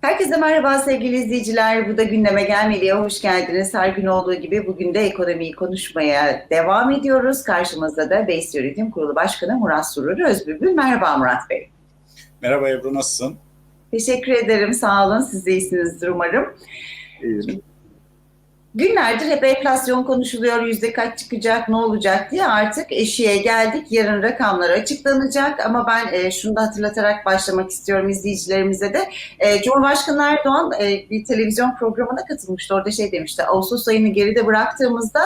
Herkese merhaba sevgili izleyiciler. Bu da gündeme gelmeliye hoş geldiniz. Her gün olduğu gibi bugün de ekonomiyi konuşmaya devam ediyoruz. Karşımızda da BES Yönetim Kurulu Başkanı Murat Surur Özbülbül. Merhaba Murat Bey. Merhaba Ebru nasılsın? Teşekkür ederim. Sağ olun. Siz de iyisinizdir umarım. İyiyim. Günlerdir hep enflasyon konuşuluyor, yüzde kaç çıkacak, ne olacak diye artık eşiğe geldik. Yarın rakamlar açıklanacak ama ben e, şunu da hatırlatarak başlamak istiyorum izleyicilerimize de. E, Cumhurbaşkanı Erdoğan e, bir televizyon programına katılmıştı. Orada şey demişti, Ağustos ayını geride bıraktığımızda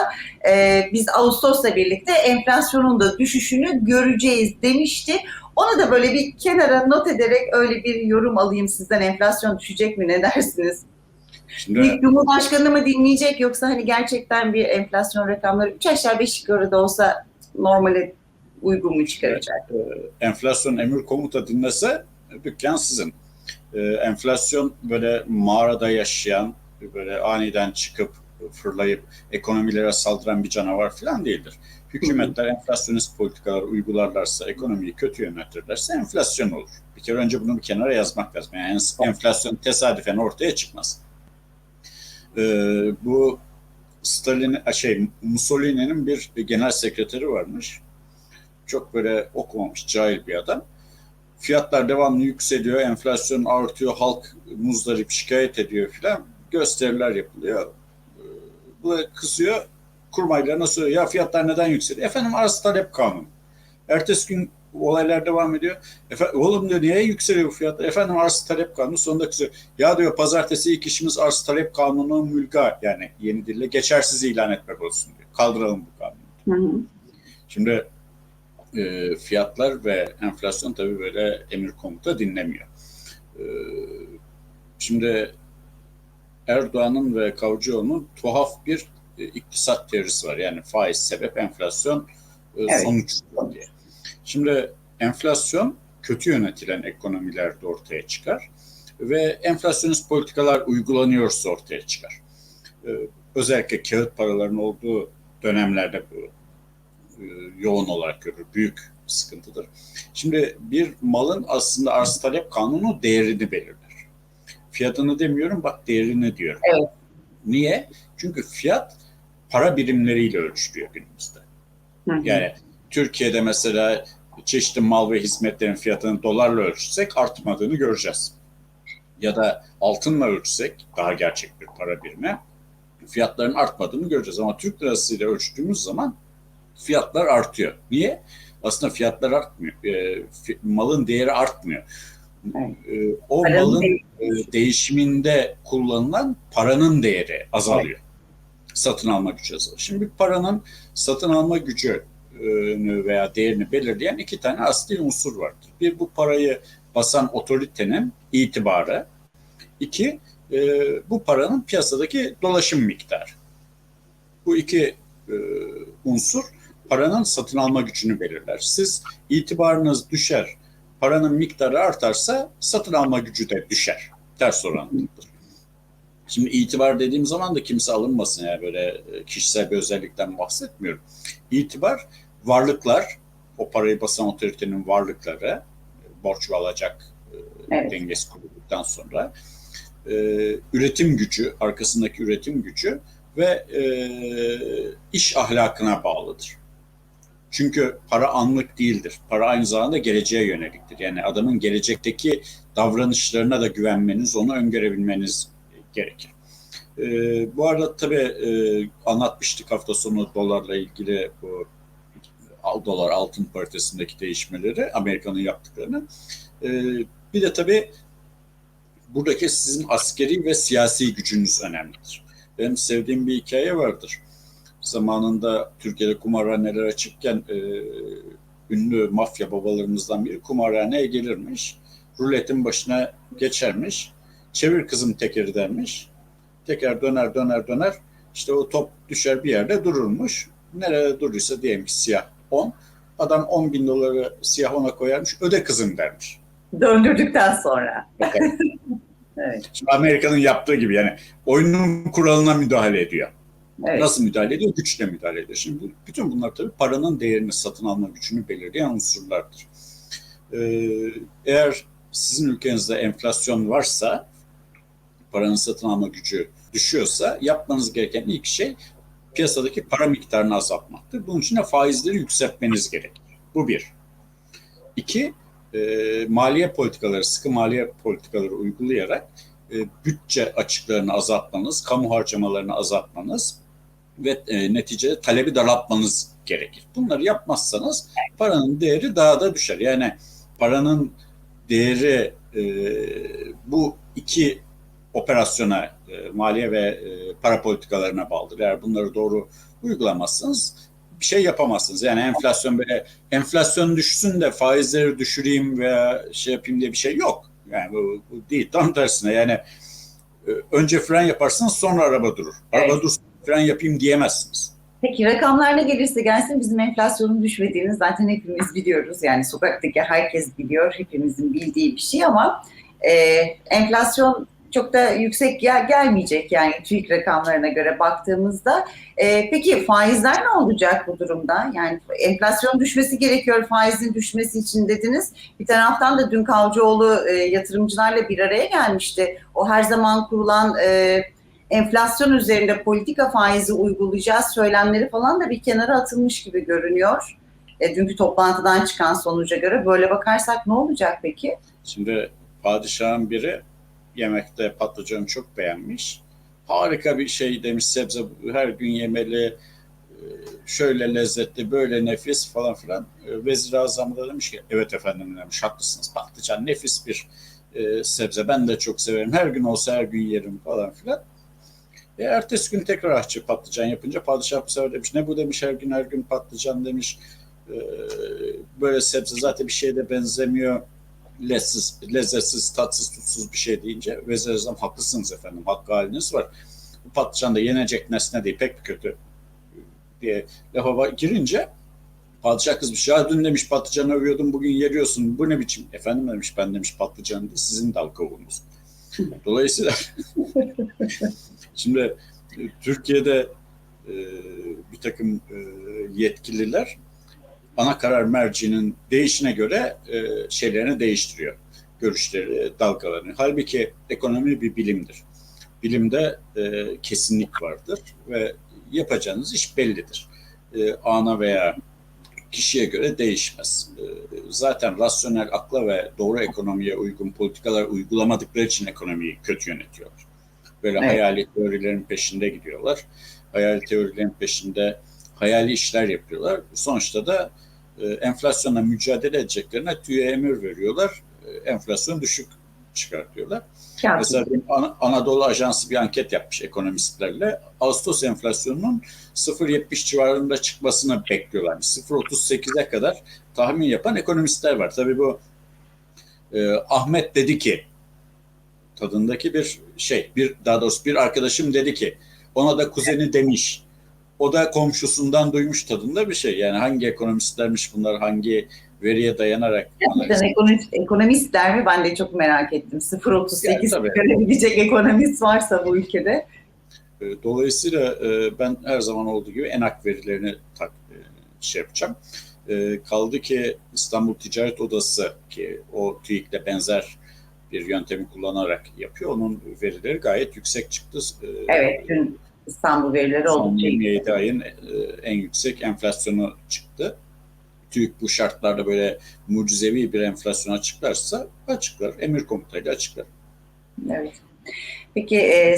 e, biz Ağustos'la birlikte enflasyonun da düşüşünü göreceğiz demişti. Onu da böyle bir kenara not ederek öyle bir yorum alayım sizden. Enflasyon düşecek mi ne dersiniz? Şimdi Bir Cumhurbaşkanı mı dinleyecek yoksa hani gerçekten bir enflasyon rakamları 3 aşağı 5 yukarı da olsa normale uygun mu çıkaracak? e, enflasyon emir komuta dinlese dükkan sizin. E, enflasyon böyle mağarada yaşayan, böyle aniden çıkıp fırlayıp ekonomilere saldıran bir canavar falan değildir. Hükümetler enflasyonist politikalar uygularlarsa, ekonomiyi kötü yönetirlerse enflasyon olur. Bir kere önce bunu bir kenara yazmak lazım. Yani enflasyon tesadüfen ortaya çıkmaz. E, bu Stalin, şey Mussolini'nin bir genel sekreteri varmış. Çok böyle okumamış, cahil bir adam. Fiyatlar devamlı yükseliyor, enflasyon artıyor, halk muzdarip şikayet ediyor filan. Gösteriler yapılıyor. Ee, Bu da kızıyor, kurmaylarına soruyor. Ya fiyatlar neden yükseliyor? Efendim arz talep kanunu. Ertesi gün olaylar devam ediyor. Efendim, oğlum diyor niye yükseliyor bu fiyatlar? Efendim arz talep kanunu sonunda kızıyor. Ya diyor pazartesi ilk işimiz arz talep kanunu mülga yani yeni dille geçersiz ilan etmek olsun diyor. Kaldıralım bu kanunu. Hı hı. Şimdi e, fiyatlar ve enflasyon tabii böyle emir komuta dinlemiyor. E, şimdi Erdoğan'ın ve Kavcıoğlu'nun tuhaf bir e, iktisat teorisi var. Yani faiz sebep, enflasyon e, Evet. sonuç diye. Şimdi enflasyon kötü yönetilen ekonomilerde ortaya çıkar ve enflasyonist politikalar uygulanıyorsa ortaya çıkar. E, özellikle kağıt paraların olduğu dönemlerde bu e, yoğun olarak görülür. Büyük sıkıntıdır. Şimdi bir malın aslında arz talep kanunu değerini belirler. Fiyatını demiyorum bak değerini diyorum. Evet. Niye? Çünkü fiyat para birimleriyle ölçülüyor günümüzde. Hı hı. Yani Türkiye'de mesela çeşitli mal ve hizmetlerin fiyatını dolarla ölçsek artmadığını göreceğiz. Ya da altınla ölçsek daha gerçek bir para birimi fiyatların artmadığını göreceğiz. Ama Türk lirasıyla ölçtüğümüz zaman fiyatlar artıyor. Niye? Aslında fiyatlar artmıyor. E, malın değeri artmıyor. Evet. E, o Paranın malın değeri- e, değişiminde kullanılan paranın değeri azalıyor. Satın alma gücü azalıyor. Şimdi paranın satın alma gücünü veya değerini belirleyen iki tane asli unsur vardır. Bir bu parayı basan otoritenin itibarı. İki e, bu paranın piyasadaki dolaşım miktarı. Bu iki e, unsur paranın satın alma gücünü belirler. Siz itibarınız düşer, paranın miktarı artarsa satın alma gücü de düşer. Ters orantılıdır. Şimdi itibar dediğim zaman da kimse alınmasın yani böyle e, kişisel bir özellikten bahsetmiyorum. İtibar varlıklar, o parayı basan otoritenin varlıkları, e, borç ve alacak e, Evet. dengesi kurulduktan sonra e, üretim gücü, arkasındaki üretim gücü ve e, iş ahlakına bağlıdır. Çünkü para anlık değildir. Para aynı zamanda geleceğe yöneliktir. Yani adamın gelecekteki davranışlarına da güvenmeniz, onu öngörebilmeniz gerekir. E, bu arada tabii e, anlatmıştık hafta sonu dolarla ilgili bu dolar altın paritesindeki değişmeleri, Amerika'nın yaptıklarını. E, bir de tabii buradaki sizin askeri ve siyasi gücünüz önemlidir. Benim sevdiğim bir hikaye vardır. Zamanında Türkiye'de kumarhaneler açıkken e, ünlü mafya babalarımızdan biri kumarhaneye gelirmiş. Ruletin başına geçermiş. Çevir kızım tekeri dermiş. Teker döner döner döner. İşte o top düşer bir yerde dururmuş. Nerede durursa diyelim ki siyah 10. Adam 10 bin doları siyah ona koyarmış. Öde kızım dermiş. Döndürdükten sonra. Evet. Şimdi Amerika'nın yaptığı gibi yani oyunun kuralına müdahale ediyor. Evet. Nasıl müdahale ediyor? Güçle müdahale ediyor. Şimdi bütün bunlar tabii paranın değerini satın alma gücünü belirleyen unsurlardır. Ee, eğer sizin ülkenizde enflasyon varsa paranın satın alma gücü düşüyorsa yapmanız gereken ilk şey piyasadaki para miktarını azaltmaktır. Bunun için de faizleri yükseltmeniz gerekir. Bu bir. İki, e, maliye politikaları, sıkı maliye politikaları uygulayarak e, bütçe açıklarını azaltmanız, kamu harcamalarını azaltmanız ve e, neticede talebi daraltmanız gerekir. Bunları yapmazsanız paranın değeri daha da düşer. Yani paranın değeri e, bu iki operasyona, e, maliye ve e, para politikalarına bağlıdır. Eğer bunları doğru uygulamazsanız bir şey yapamazsınız. Yani enflasyon böyle enflasyon düşsün de faizleri düşüreyim veya şey yapayım diye bir şey yok. Yani bu, bu değil. Tam tersine yani e, önce fren yaparsınız sonra araba durur. Araba Evet. dursun fren yapayım diyemezsiniz. Peki rakamlar ne gelirse gelsin bizim enflasyonun düşmediğini zaten hepimiz biliyoruz. Yani sokaktaki herkes biliyor, hepimizin bildiği bir şey ama e, enflasyon çok da yüksek gel- gelmeyecek yani TÜİK rakamlarına göre baktığımızda. E, peki faizler ne olacak bu durumda? Yani enflasyon düşmesi gerekiyor faizin düşmesi için dediniz. Bir taraftan da dün Kavcıoğlu e, yatırımcılarla bir araya gelmişti. O her zaman kurulan e, enflasyon üzerinde politika faizi uygulayacağız söylemleri falan da bir kenara atılmış gibi görünüyor. E, dünkü toplantıdan çıkan sonuca göre böyle bakarsak ne olacak peki? Şimdi padişahın biri yemekte patlıcanı çok beğenmiş. Harika bir şey demiş sebze her gün yemeli e, şöyle lezzetli böyle nefis falan filan. E, Vezir-i Azam da demiş ki evet efendim demiş haklısınız patlıcan nefis bir e, sebze ben de çok severim her gün olsa her gün yerim falan filan. E, ertesi gün tekrar ahçı patlıcan yapınca padişah bu sefer demiş ne bu demiş her gün her gün patlıcan demiş. Böyle sebze zaten bir şeye de benzemiyor lezzetsiz, lezzetsiz, tatsız, tutsuz bir şey deyince Vezir Azam haklısınız efendim, hakkı haliniz var. Bu patlıcan da yenecek nesne değil, pek kötü diye lafa girince padişah kızmış. Ya dün demiş patlıcanı övüyordun, bugün yeriyorsun. Bu ne biçim? Efendim demiş, ben demiş patlıcan değil, sizin dal kavuğunuz. Dolayısıyla şimdi e, Türkiye'de e, bir takım e, yetkililer ana karar mercinin değişine göre e, şeylerini değiştiriyor. Görüşleri, dalgalarını. Halbuki ekonomi bir bilimdir. Bilimde e, kesinlik vardır ve yapacağınız iş bellidir. E, ana veya kişiye göre değişmez. E, zaten rasyonel akla ve doğru ekonomiye uygun politikalar uygulamadıkları için ekonomiyi kötü yönetiyorlar. Böyle Evet. hayali teorilerin peşinde gidiyorlar. Hayali teorilerin peşinde hayali işler yapıyorlar. Sonuçta da e, enflasyonla mücadele edeceklerine TÜİ'ye emir veriyorlar. E, enflasyon düşük çıkartıyorlar. Ya, Mesela An- Anadolu Ajansı bir anket yapmış ekonomistlerle. Ağustos enflasyonunun 0.70 civarında çıkmasını bekliyorlar. 0.38'e kadar tahmin yapan ekonomistler var. Tabii bu e, Ahmet dedi ki tadındaki bir şey, bir daha doğrusu bir arkadaşım dedi ki ona da kuzeni demiş. O da komşusundan duymuş tadında bir şey. Yani hangi ekonomistlermiş bunlar, hangi veriye dayanarak Gerçekten ekonomist, ekonomistler mi? Ben de çok merak ettim. 0.38 Yani görebilecek ekonomist varsa bu ülkede. E, Dolayısıyla e, ben her zaman olduğu gibi enak verilerini tak, e, şey yapacağım. E, Kaldı ki İstanbul Ticaret Odası ki o TÜİK'le benzer bir yöntemi kullanarak yapıyor. Onun verileri gayet yüksek çıktı. E, Evet, dün İstanbul verileri oldukça iyi. 27 ayın e, en yüksek enflasyonu çıktı. TÜİK bu şartlarda böyle mucizevi bir enflasyon açıklarsa açıklar. Emir komutayla açıklar. Evet. Peki e,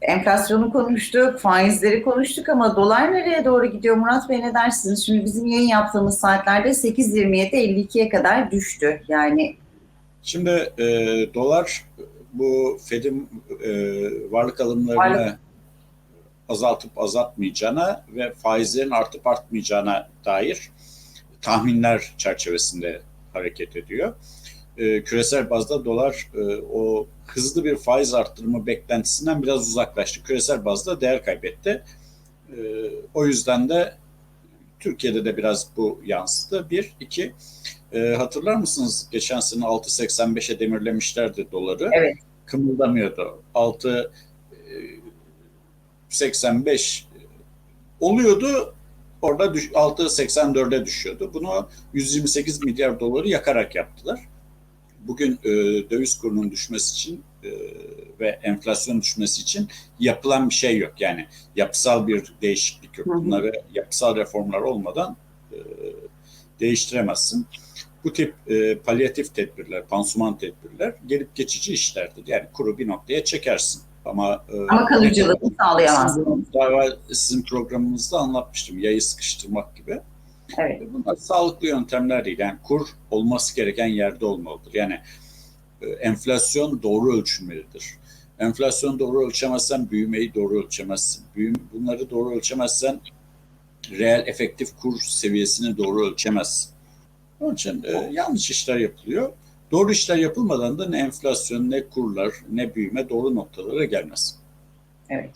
enflasyonu konuştuk, faizleri konuştuk ama dolar nereye doğru gidiyor Murat Bey ne dersiniz? Şimdi bizim yayın yaptığımız saatlerde 8.27 52'ye kadar düştü. Yani Şimdi e, dolar bu Fed'in e, varlık alımlarını Varlık. Azaltıp azaltmayacağına ve faizlerin artıp artmayacağına dair tahminler çerçevesinde hareket ediyor. E, küresel bazda dolar e, o hızlı bir faiz arttırımı beklentisinden biraz uzaklaştı. Küresel bazda değer kaybetti. E, o yüzden de Türkiye'de de biraz bu yansıdı. Bir, iki, e, hatırlar mısınız geçen sene 6.85'e demirlemişlerdi doları. Evet. Kımıldamıyordu. 6 e, 85 oluyordu. Orada düş, 6.84'e düşüyordu. Bunu 128 milyar doları yakarak yaptılar. Bugün e, döviz kurunun düşmesi için e, ve enflasyon düşmesi için yapılan bir şey yok. Yani yapısal bir değişiklik yok. Bunları yapısal reformlar olmadan e, değiştiremezsin. Bu tip e, palyatif tedbirler, pansuman tedbirler gelip geçici işlerdir. Yani kuru bir noktaya çekersin. Ama, e, Ama kalıcılığını sağlayamazsın. Daha evvel sizin programınızda anlatmıştım. Yayı sıkıştırmak gibi. Evet. Bunlar sağlıklı yöntemler değil. Yani kur olması gereken yerde olmalıdır. Yani e, enflasyon doğru ölçülmelidir. Enflasyon doğru ölçemezsen büyümeyi doğru ölçemezsin. Büyüm, bunları doğru ölçemezsen reel efektif kur seviyesini doğru ölçemezsin. Onun için e, yanlış işler yapılıyor. Doğru işler yapılmadan da ne enflasyon, ne kurlar, ne büyüme doğru noktalara gelmez. Evet.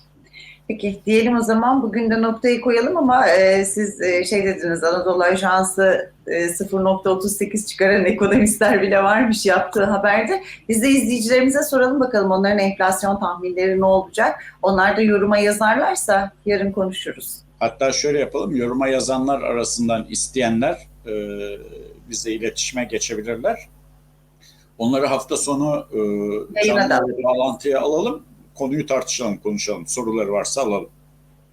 Peki diyelim o zaman bugün de noktayı koyalım ama e, siz e, şey dediniz Anadolu Ajansı e, 0.38 çıkaran ekonomistler bile varmış yaptığı haberde. Biz de izleyicilerimize soralım bakalım onların enflasyon tahminleri ne olacak. Onlar da yoruma yazarlarsa yarın konuşuruz. Hatta şöyle yapalım, yoruma yazanlar arasından isteyenler e, bizle iletişime geçebilirler. Onları hafta sonu e, bağlantıya alalım, konuyu tartışalım, konuşalım. Soruları varsa alalım.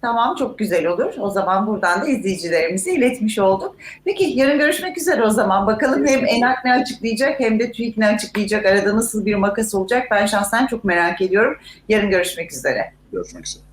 Tamam çok güzel olur. O zaman buradan da izleyicilerimize iletmiş olduk. Peki yarın görüşmek üzere o zaman. Bakalım hem ENAK ne açıklayacak hem de TÜİK ne açıklayacak. Arada nasıl bir makas olacak ben şahsen çok merak ediyorum. Yarın görüşmek üzere. Görüşmek üzere.